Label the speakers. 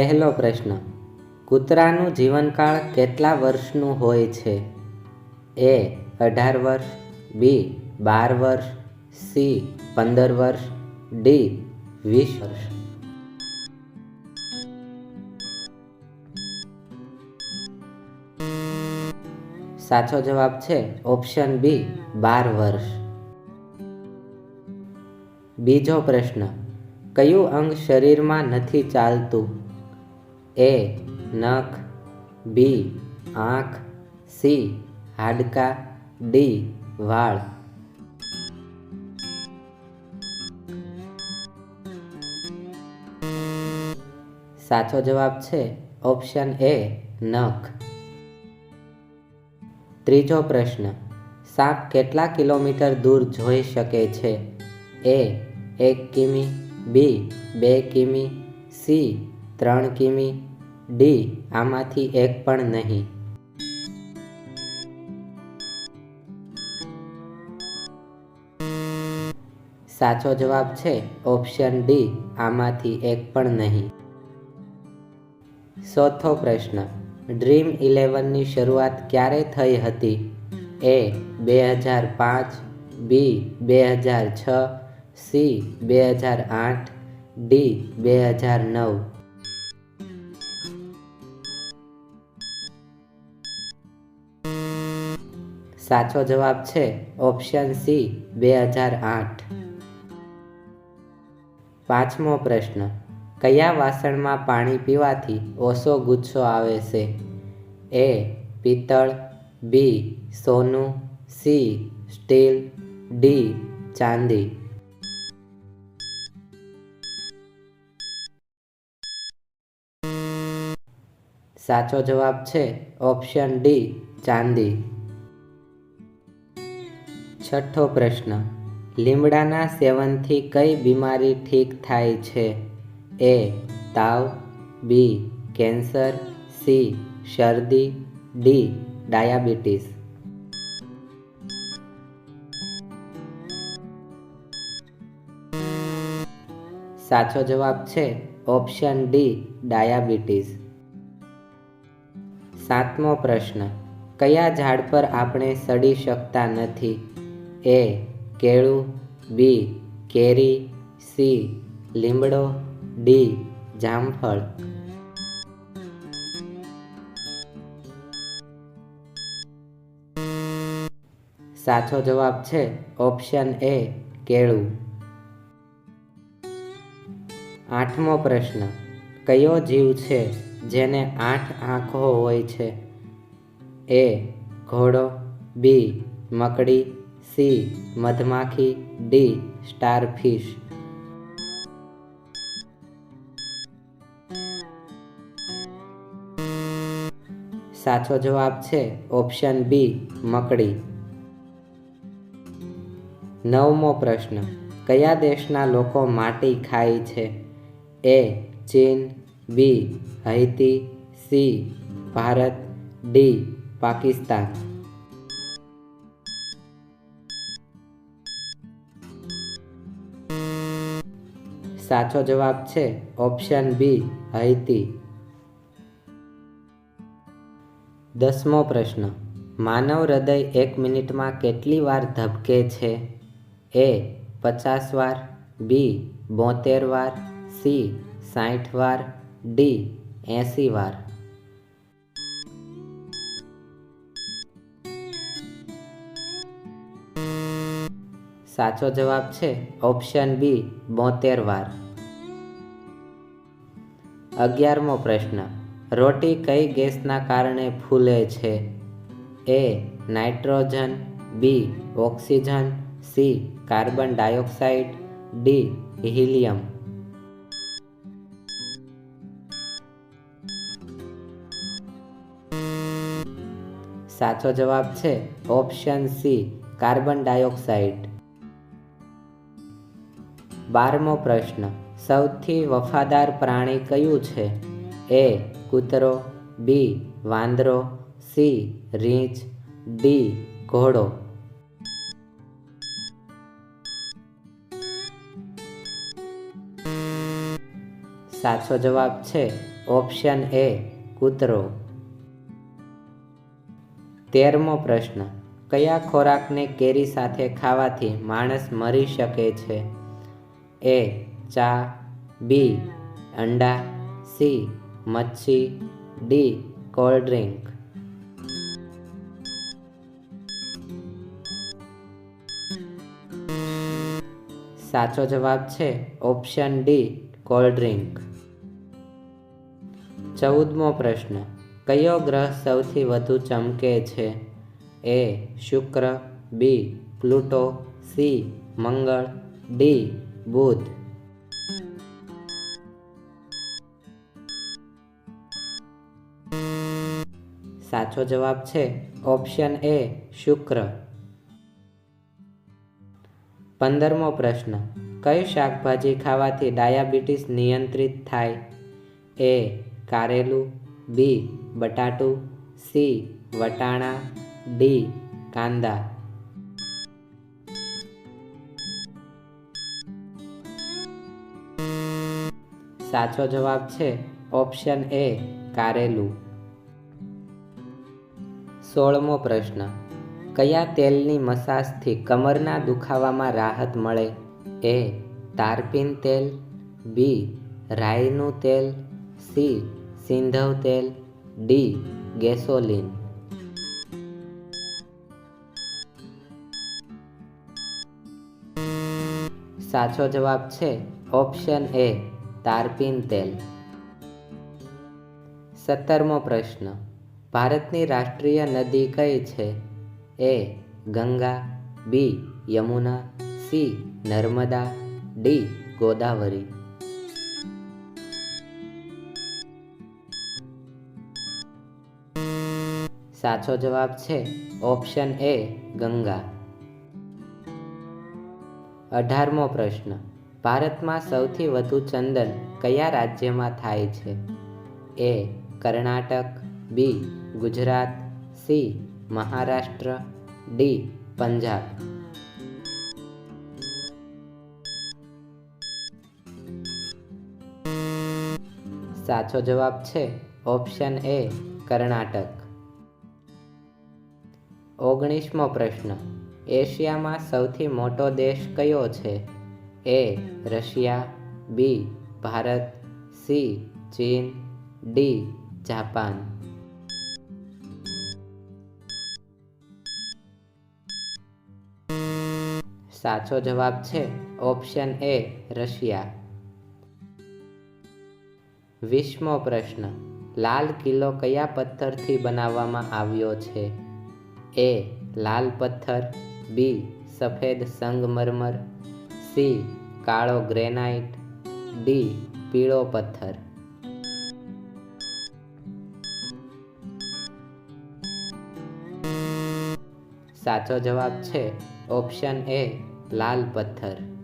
Speaker 1: પહેલો પ્રશ્ન, કૂતરાનું જીવનકાળ કેટલા વર્ષનું હોય છે? એ, અઢાર વર્ષ, બી, બાર વર્ષ, સી, પંદર વર્ષ, ડી, વીસ વર્ષ. સાચો જવાબ છે ઓપ્શન બી, બાર વર્ષ. બીજો પ્રશ્ન, કયું અંગ શરીરમાં નથી ચાલતું? એ નખ, બી આંખ, સી હાડકા, ડી વાળ. સાચો જવાબ છે ઓપ્શન એ નખ. ત્રીજો પ્રશ્ન, સાપ કેટલા કિલોમીટર દૂર જોઈ શકે છે? એ એક કિમી, બી બે કિમી, સી ત્રણ કિમી ડી આમાંથી એક પણ નહીં. સાચો જવાબ છે ઓપ્શન ડી આમાંથી એક પણ નહીં. ચોથો પ્રશ્ન, ડ્રીમ ઇલેવનની શરૂઆત ક્યારે થઈ હતી? એ બે હજાર પાંચ બી બે હજાર છ સી બે હજાર આઠ ડી બે હજાર નવ. સાચો જવાબ છે ઓપ્શન સી, બે હજાર આઠ. પાંચમો પ્રશ્ન, કયા વાસણમાં પાણી પીવાથી ઓછો ગુસ્સો આવે છે? એ, પિત્તળ, બી, સોનું, સી, સ્ટીલ, ડી, ચાંદી. સાચો જવાબ છે ઓપ્શન ડી, ચાંદી. છઠ્ઠો પ્રશ્ન, લીમડાના સેવનથી કઈ બીમારી ઠીક થાય છે? એ, તાવ, બી, કેન્સર, સી, શરદી, ડી, ડાયાબિટીસ. સાચો જવાબ છે ઓપ્શન ડી, ડાયાબિટીસ. સાતમો પ્રશ્ન, કયા ઝાડ પર આપણે સડી શકતા નથી? એ કેળું, બી કેરી, સી લીમડો, ડી જામફળ. સાચો જવાબ છે ઓપ્શન એ કેળું. આઠમો પ્રશ્ન, કયો જીવ છે જેને આઠ આંખો હોય છે? એ ઘોડો, બી મકડી સી, મધમાખી, ડી, સ્ટારફિશ. સાચો જવાબ છે ઓપ્શન બી, મકડી. નવમો પ્રશ્ન, કયા દેશના લોકો માટી ખાય છે? એ, ચીન, B, Haiti, C, Bharat, D, Pakistan. સાચો જવાબ છે ઓપ્શન બી, હૈતી. દસમો પ્રશ્ન. માનવ હૃદય એક મિનિટમાં કેટલી વાર ધબકે છે? એ, પચાસ વાર. બી, બોતેર વાર. સી સાઠ વાર. ડી, એંસી વાર. સાચો જવાબ છે ઓપ્શન બી બોતેર વાર. અગિયારમો પ્રશ્ન. રોટી કઈ ગેસના કારણે ફૂલે છે? A nitrogen, B oxygen, C carbon dioxide, D helium. સાચો જવાબ છે ઓપ્શન સી કાર્બન ડાયોક્સાઇડ. બારમો પ્રશ્ન, સૌથી વફાદાર પ્રાણી કયું છે? એ, કૂતરો, બી, વાંદરો, સી, રીંછ, ડી, ઘોડો. સાચો જવાબ છે ઓપ્શન એ, કૂતરો. તેરમો પ્રશ્ન, કયા ખોરાકને કેરી સાથે ખાવાથી માણસ મરી શકે છે? એ, ચા, બી, અંડા, સી, મચ્છી, ડી, કોલ્ડ ડ્રિંક. સાચો જવાબ છે ઓપ્શન ડી, કોલ્ડ ડ્રિંક. ચૌદમો પ્રશ્ન, કયો ગ્રહ સૌથી વધુ ચમકે છે? એ, શુક્ર, બી, પ્લુટો, સી, મંગળ, ડી બુધ. સાચો જવાબ છે ઓપ્શન એ શુક્ર. પંદરમો પ્રશ્ન, કયું શાકભાજી ખાવાથી ડાયાબિટીસ નિયંત્રિત થાય? એ, કારેલું, બી, બટાટું, સી, વટાણા, ડી, કાંદા. સાચો જવાબ છે ઓપ્શન એ કારેલું. સોળમો પ્રશ્ન, કયા તેલની મસાજથી કમરના દુખાવામાં રાહત મળે? એ, તારપીન તેલ, બી, રાઈનું તેલ, સી, સિંધવ તેલ, ડી, ગેસોલિન. સાચો જવાબ છે ઓપ્શન એ તારપીન તેલ. સત્તરમો પ્રશ્ન. ભારતની રાષ્ટ્રીય નદી કઈ છે? A. Ganga. B. Yamuna. C. Narmada. D. Godavari. સાચો જવાબ છે ઓપ્શન એ ગંગા. અઢારમો પ્રશ્ન. ભારતમાં સૌથી વધુ ચંદન કયા રાજ્યમાં થાય છે? A, Karnataka, B, Gujarat, C, Maharashtra, D, Punjab. સાચો જવાબ છે ઓપ્શન એ કર્ણાટક. ઓગણીસમો પ્રશ્ન, એશિયામાં સૌથી મોટો દેશ કયો છે? A Russia, B Bharat, C ચીન, ડી જાપાન. સાચો જવાબ છે ઓપ્શન એ રશિયા. વીસમો પ્રશ્ન, લાલ કિલ્લો કયા પથ્થરથી બનાવવામાં આવ્યો છે? એ, લાલ પથ્થર, બી, સફેદ સંગમરમર સી કાળો ગ્રેનાઇટ ડી પીળો પથ્થર. સાચો જવાબ છે ઓપ્શન એ લાલ પથ્થર.